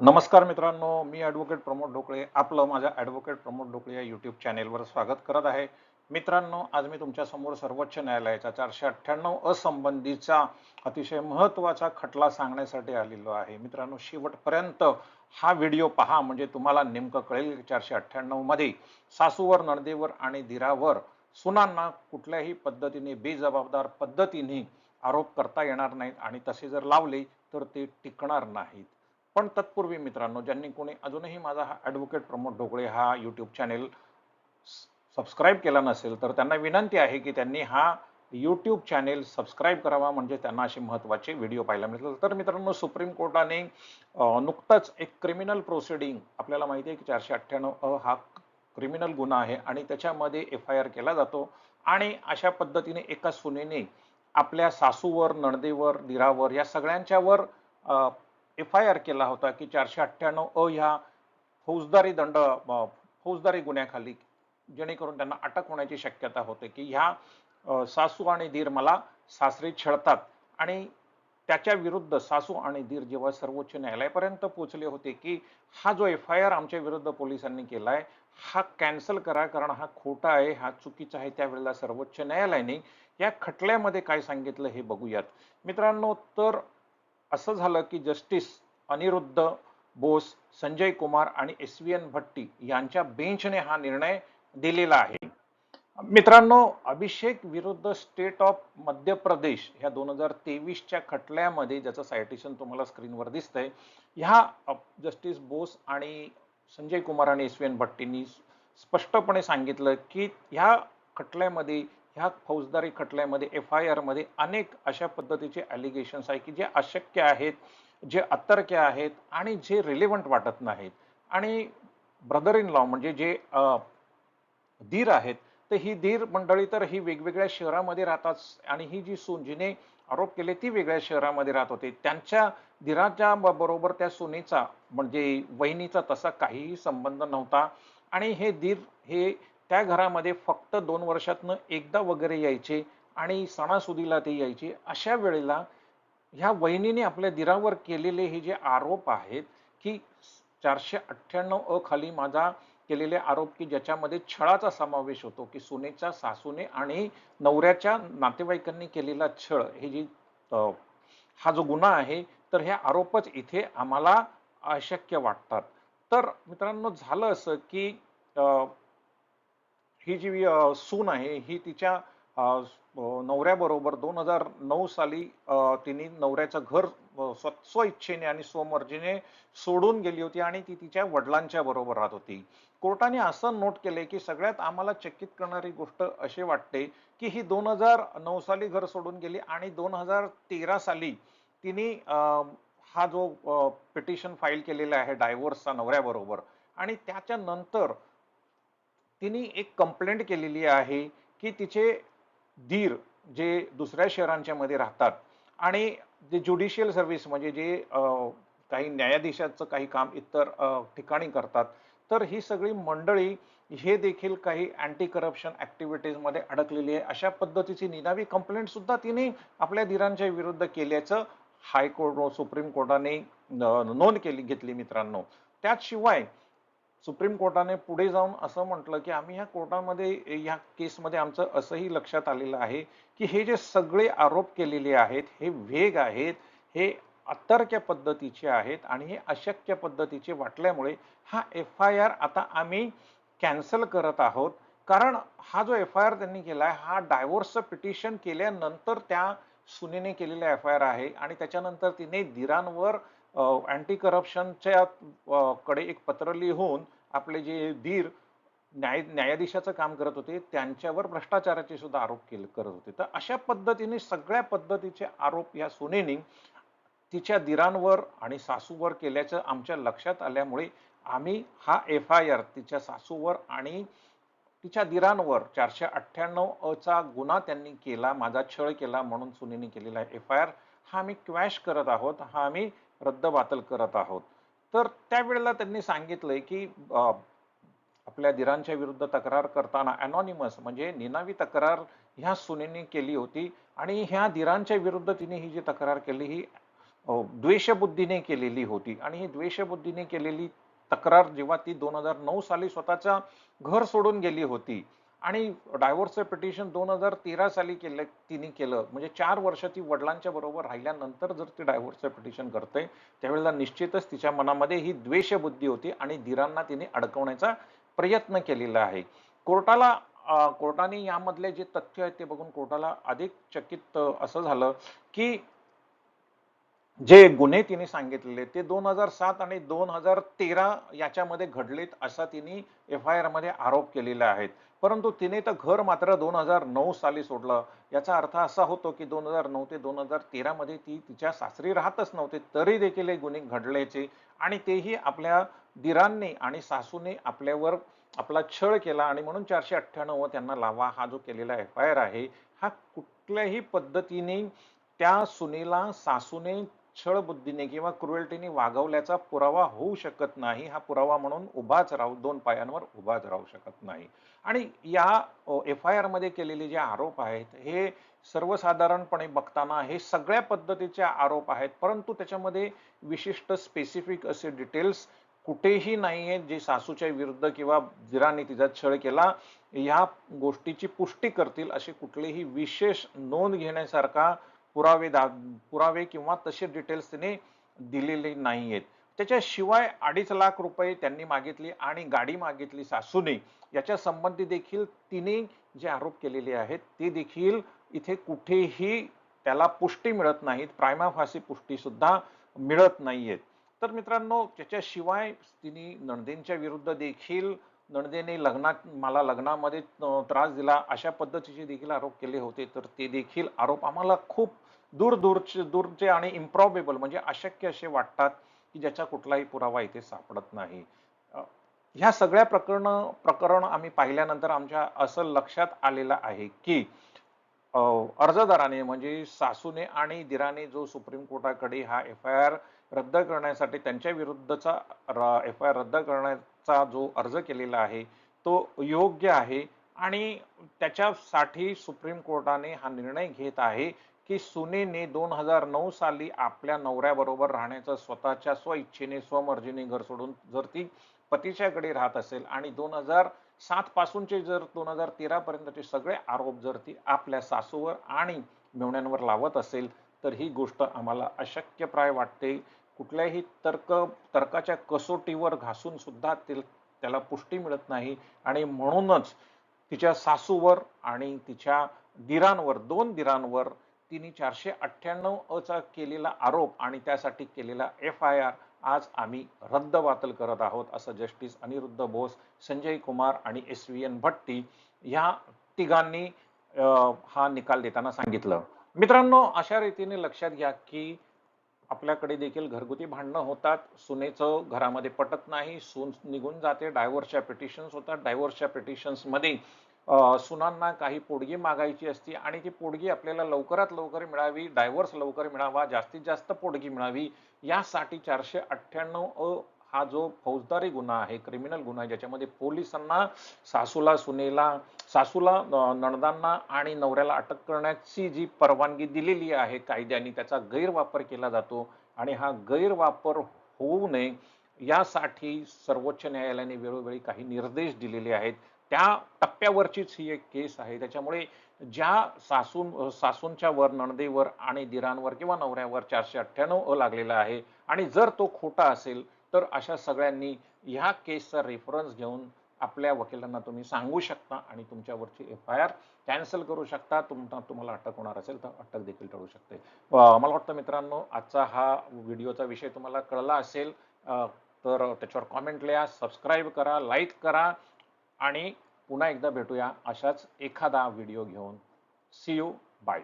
नमस्कार मित्रांनो मी ॲडव्होकेट प्रमोद ढोकळे. आपलं माझ्या ॲडव्होकेट प्रमोद ढोकळे या यूट्यूब चॅनेलवर स्वागत करत आहे. मित्रांनो आज मी तुमच्यासमोर सर्वोच्च न्यायालयाचा चारशे अठ्ठ्याण्णव असंबंधीचा अतिशय महत्त्वाचा खटला सांगण्यासाठी आलेलो आहे. मित्रांनो शेवटपर्यंत हा व्हिडिओ पहा म्हणजे तुम्हाला नेमकं कळेल चारशे अठ्ठ्याण्णवमध्ये सासूवर नणदेवर आणि दिरावर सुनांना कुठल्याही पद्धतीने बेजबाबदार पद्धतीने आरोप करता येणार नाहीत आणि तसे जर लावले तर ते टिकणार नाहीत. पण तत्पूर्वी मित्रांनो ज्यांनी कोणी अजूनही माझा हा ॲडव्होकेट प्रमोद ढोकळे हा यूट्यूब चॅनेल सबस्क्राईब केला नसेल तर त्यांना विनंती आहे की त्यांनी हा यूट्यूब चॅनेल सबस्क्राईब करावा म्हणजे त्यांना असे महत्त्वाचे व्हिडिओ पाहायला मिळतील. तर मित्रांनो सुप्रीम कोर्टाने नुकतंच एक क्रिमिनल प्रोसिडिंग आपल्याला माहिती आहे की चारशे अठ्ठ्याण्णव अ हा क्रिमिनल गुन्हा आहे आणि त्याच्यामध्ये एफ आय आर केला जातो आणि अशा पद्धतीने एका सुनेने आपल्या सासूवर नणदेवर दिरावर या सगळ्यांच्यावर एफ आय आर केला होता की चारशे अठ्ठ्याण्णव अ ह्या फौजदारी दंड फौजदारी गुन्ह्याखाली जेणेकरून त्यांना अटक होण्याची शक्यता होते की ह्या सासू आणि धीर मला सासरे छळतात. आणि त्याच्या विरुद्ध सासू आणि धीर जेव्हा सर्वोच्च न्यायालयापर्यंत पोहोचले होते की हा जो एफ आय आर आमच्या विरुद्ध पोलिसांनी केलाय हा कॅन्सल करा कारण हा खोटा आहे हा चुकीचा आहे त्यावेळेला सर्वोच्च न्यायालयाने या खटल्यामध्ये काय सांगितलं हे बघूयात. मित्रांनो तर असं झालं की जस्टिस अनिरुद्ध बोस संजय कुमार आणि एस व्ही एन भट्टी यांच्या बेंचने हा निर्णय दिलेला आहे. मित्रांनो अभिषेक विरुद्ध स्टेट ऑफ मध्य प्रदेश ह्या दोन हजार तेवीसच्या खटल्यामध्ये ज्याचं सायटेशन तुम्हाला स्क्रीनवर दिसतंय ह्या जस्टिस बोस आणि संजय कुमार आणि एस व्ही एन भट्टींनी स्पष्टपणे सांगितलं की ह्या खटल्यामध्ये ह्या फौजदारी खटल्यामध्ये एफ आय आरमध्ये अनेक अशा पद्धतीचे ॲलिगेशन्स आहे की जे अशक्य आहेत जे अतर्क्य आहेत आणि जे रिलेव्हंट वाटत नाहीत. आणि ब्रदर इन लॉ म्हणजे जे धीर आहेत तर ही धीर मंडळी तर ही वेगवेगळ्या शहरामध्ये राहतात आणि ही जी सून जिने आरोप केले ती वेगळ्या शहरामध्ये राहत होते. त्यांच्या धीराच्या बरोबर त्या सुनेचा म्हणजे वहिनीचा तसा काहीही संबंध नव्हता. आणि हे धीर हे त्या घरामध्ये फक्त दोन वर्षातनं एकदा वगैरे यायचे आणि सणासुदीला ते यायचे अशा वेळेला ह्या वहिनीने आपल्या दिरावर केलेले हे जे आरोप आहेत की चारशे अठ्ठ्याण्णव अ खाली माझा केलेले आरोप की ज्याच्यामध्ये छळाचा समावेश होतो की सुनेच्या सासूने आणि नवऱ्याच्या नातेवाईकांनी केलेला छळ हे जी हा जो गुन्हा आहे तर हे आरोपच इथे आम्हाला अशक्य वाटतात. तर मित्रांनो झालं असं की ही जी सून आहे ही तिच्या नवऱ्याबरोबर दोन हजार नऊ साली तिने नवऱ्याचं घर स्वस्व स्व आणि स्वमर्जीने सोडून गेली होती आणि ती तिच्या वडिलांच्या बरोबर राहत होती. कोर्टाने असं नोट केले की सगळ्यात आम्हाला चकित करणारी गोष्ट अशी वाटते की ही दोन हजार नऊ साली घर सोडून गेली आणि दोन हजार तेरा साली तिने हा जो पिटिशन फाईल केलेला आहे डायव्होर्सचा नवऱ्याबरोबर आणि त्याच्यानंतर तिने एक कंप्लेंट केलेली आहे की तिचे धीर जे दुसऱ्या शहरांच्या मध्ये राहतात आणि जे ज्युडिशियल सर्व्हिस म्हणजे जे काही न्यायाधीशाचं काही काम इतर ठिकाणी करतात तर ही सगळी मंडळी हे देखील काही अँटी करप्शन ॲक्टिव्हिटीजमध्ये अडकलेली आहे. अशा पद्धतीची निनावी कंप्लेंट सुद्धा तिने आपल्या धीरांच्या विरुद्ध केल्याचं हायकोर्ट सुप्रीम कोर्टाने नोंद केली घेतली मित्रांनो. त्याशिवाय सुप्रीम कोर्टाने पुढे जाऊन असं म्हटलं की आम्ही ह्या कोर्टामध्ये ह्या केसमध्ये आमचं असंही लक्षात आलेलं आहे की हे जे सगळे आरोप केलेले आहेत हे वेग आहेत हे अतर्क्य पद्धतीचे आहेत आणि हे अशक्य पद्धतीचे वाटल्यामुळे हा एफ आय आर आता आम्ही कॅन्सल करत आहोत. कारण हा जो एफ आय आर त्यांनी केला आहे हा डायव्होर्सचं पिटिशन केल्यानंतर त्या सुनेने केलेला एफ आय आर आहे आणि त्याच्यानंतर तिने दिरांवर अँटी करप्शनच्या कडे एक पत्र लिहून आपले जे धीर न्याय न्यायाधीशाचं काम करत होते त्यांच्यावर भ्रष्टाचाराचे सुद्धा आरोप केले करत होते. तर अशा पद्धतीने सगळ्या पद्धतीचे आरोप या सुनेनी तिच्या दिरांवर आणि सासूवर केल्याचं आमच्या लक्षात आल्यामुळे आम्ही हा एफ आय आर तिच्या सासूवर आणि तिच्या दिरांवर चारशे अठ्ठ्याण्णव चा गुन्हा त्यांनी केला माझा छळ केला म्हणून सुनेने केलेला एफ आय आर हा आम्ही क्वॅश करत आहोत हा आम्ही रद्दबातल करत आहोत. तर त्यावेळेला त्यांनी सांगितलंय की आपल्या दिरांच्या विरुद्ध तक्रार करताना अनॉनिमस म्हणजे निनावी तक्रार ह्या सुनेने केली होती आणि ह्या दिरांच्या विरुद्ध तिने ही जी तक्रार केली ही द्वेषबुद्धीने केलेली होती. आणि ही द्वेषबुद्धीने केलेली तक्रार जेव्हा ती दोन हजार नऊ साली स्वतःच्या घर सोडून गेली होती आणि डायव्होर्सचं पिटिशन दोन हजार तेरा साली केलं तिने केलं. म्हणजे चार वर्ष ती वडिलांच्या बरोबर राहिल्यानंतर जर ती डायव्होर्सचं पिटिशन करते त्यावेळेला निश्चितच तिच्या मनामध्ये ही द्वेषबुद्धी होती आणि धीरांना तिने अडकवण्याचा प्रयत्न केलेला आहे. कोर्टाला कोर्टाने यामधले जे तथ्य आहेत ते बघून कोर्टाला अधिक चकित असं झालं की जे गुन्हे तिने सांगितलेले ते दोन हजार सात आणि दोन हजार तेरा याच्यामध्ये घडलेत असा तिने एफ आय आरमध्ये आरोप केलेला आहेत परंतु तिने तर घर मात्र दोन हजार नऊ साली सोडलं. याचा अर्थ असा होतो की दोन हजार नऊ ते दोन हजार तेरामध्ये ती तिच्या सासरी राहतच नव्हते तरी देखील हे गुन्हे घडल्याचे आणि तेही आपल्या दिरांनी आणि सासूने आपल्यावर आपला छळ केला आणि म्हणून चारशे अठ्ठ्याण्णव त्यांना लावा हा जो केलेला एफ आय आर आहे हा कुठल्याही पद्धतीने त्या सुनेला सासूने छळ बुद्धीने किंवा क्रुएल्टीने वागवल्याचा पुरावा होऊ शकत नाही. हा पुरावा म्हणून उभाच राहू दोन पायांवर उभाच राहू शकत नाही. आणि या एफ आय आरमध्ये केलेले जे आरोप आहेत हे सर्वसाधारणपणे बघताना हे सगळ्या पद्धतीचे आरोप आहेत. परंतु त्याच्यामध्ये विशिष्ट स्पेसिफिक असे डिटेल्स कुठेही नाही आहेत जे सासूच्या विरुद्ध किंवा जिराने तिचा छळ केला या गोष्टीची पुष्टी करतील असे कुठलेही विशेष नोंद घेण्यासारखा पुरावे दा पुरावे किंवा तसे डिटेल्स तिने दिलेले नाही आहेत त्याच्याशिवाय अडीच लाख रुपये त्यांनी मागितली आणि गाडी मागितली सासूने. याच्या संबंधी देखील तिने जे आरोप केलेले आहेत ते देखील इथे कुठेही त्याला पुष्टी मिळत नाहीत. प्रायमा फासी पुष्टी सुद्धा मिळत नाहीयेत. तर मित्रांनो त्याच्याशिवाय तिने नणदेंच्या विरुद्ध देखील नणदेने लग्नात मला लग्नामध्ये त्रास दिला. अशा पद्धतीचे देखील आरोप केले होते. तर ते देखील आरोप आम्हाला खूप दूर दूरचे दूरचे आणि इम्प्रॉबेबल म्हणजे अशक्य असे वाटतात की ज्याचा कुठलाही पुरावा इथे सापडत नाही. ह्या सगळ्या प्रकरण प्रकरण आम्ही पाहिल्यानंतर आमच्या असं लक्षात आलेलं आहे की अर्जदाराने म्हणजे सासूने आणि दिराने जो सुप्रीम कोर्टाकडे हा एफ आय आर रद्द करण्यासाठी त्यांच्या विरुद्धचा एफ आय आर रद्द चा जो अर्ज केलेला आहे तो योग्य आहे आणि त्याच्यासाठी सुप्रीम कोर्टाने हा निर्णय घेत आहे की सुनेने दोन हजार नऊ साली आपल्या नवऱ्याबरोबर राहण्याचं स्वतःच्या स्वइच्छेने स्वमर्जीने घर सोडून जर ती पतीच्याकडे राहत असेल आणि दोन हजार सात पासूनचे जर दोन हजार तेरा पर्यंतचे सगळे आरोप जर ती आपल्या सासूवर आणि मेवण्यांवर लावत असेल तर ही गोष्ट आम्हाला अशक्यप्राय वाटते कुठल्याही तर्क तर्काच्या कसोटीवर घासून सुद्धा ते त्याला पुष्टी मिळत नाही. आणि म्हणूनच तिच्या सासूवर आणि तिच्या दिरांवर दोन दिरांवर तिने चारशे अठ्ठ्याण्णव अचा केलेला आरोप आणि त्यासाठी केलेला एफ आय आर आज आम्ही रद्दबातल करत आहोत असं जस्टिस अनिरुद्ध बोस संजय कुमार आणि एस व्ही एन भट्टी ह्या तिघांनी हा निकाल देताना सांगितलं. मित्रांनो अशा रीतीने लक्षात घ्या की आपल्याकडे देखील घरगुती भांडणं होतात. सुनेचं घरामध्ये पटत नाही. सून निघून जाते. डायव्हर्सच्या पिटिशन्स होतात. डायव्हर्सच्या पिटिशन्समध्ये सुनांना काही पोडगी मागायची असती आणि ती पोडगी आपल्याला लवकरात लवकर मिळावी. डायव्हर्स लवकर मिळावा. जास्तीत जास्त पोडगी मिळावी. यासाठी चारशे अठ्ठ्याण्णव अ हा जो फौजदारी गुन्हा आहे क्रिमिनल गुन्हा आहे ज्याच्यामध्ये पोलिसांना सासूला सुनेला सासूला नणदांना आणि नवऱ्याला अटक करण्याची जी परवानगी दिलेली आहे कायद्याने त्याचा गैरवापर केला जातो आणि हा गैरवापर होऊ नये यासाठी सर्वोच्च न्यायालयाने वेळोवेळी काही निर्देश दिलेले आहेत. त्या टप्प्यावरचीच ही एक केस आहे. त्याच्यामुळे ज्या सासून सासूंच्या वर नणदेवर आणि दिरांवर किंवा नवऱ्यावर चारशे अठ्ठ्याण्णव अ लागलेला आहे आणि जर तो खोटा असेल तर अशा सगळ्यांनी ह्या केसचा रेफरन्स घेऊन आपल्या वकिलांना तुम्ही सांगू शकता आणि तुमच्यावरची एफ आय आर कॅन्सल करू शकता. तुमचा तुम्हाला अटक होणार असेल तर अटक देखील टळू शकते. मला वाटतं मित्रांनो आजचा हा व्हिडिओचा विषय तुम्हाला कळला असेल तर त्याच्यावर कॉमेंट लिहा सबस्क्राईब करा लाईक करा आणि पुन्हा एकदा भेटूया अशाच एखादा व्हिडिओ घेऊन. C you bye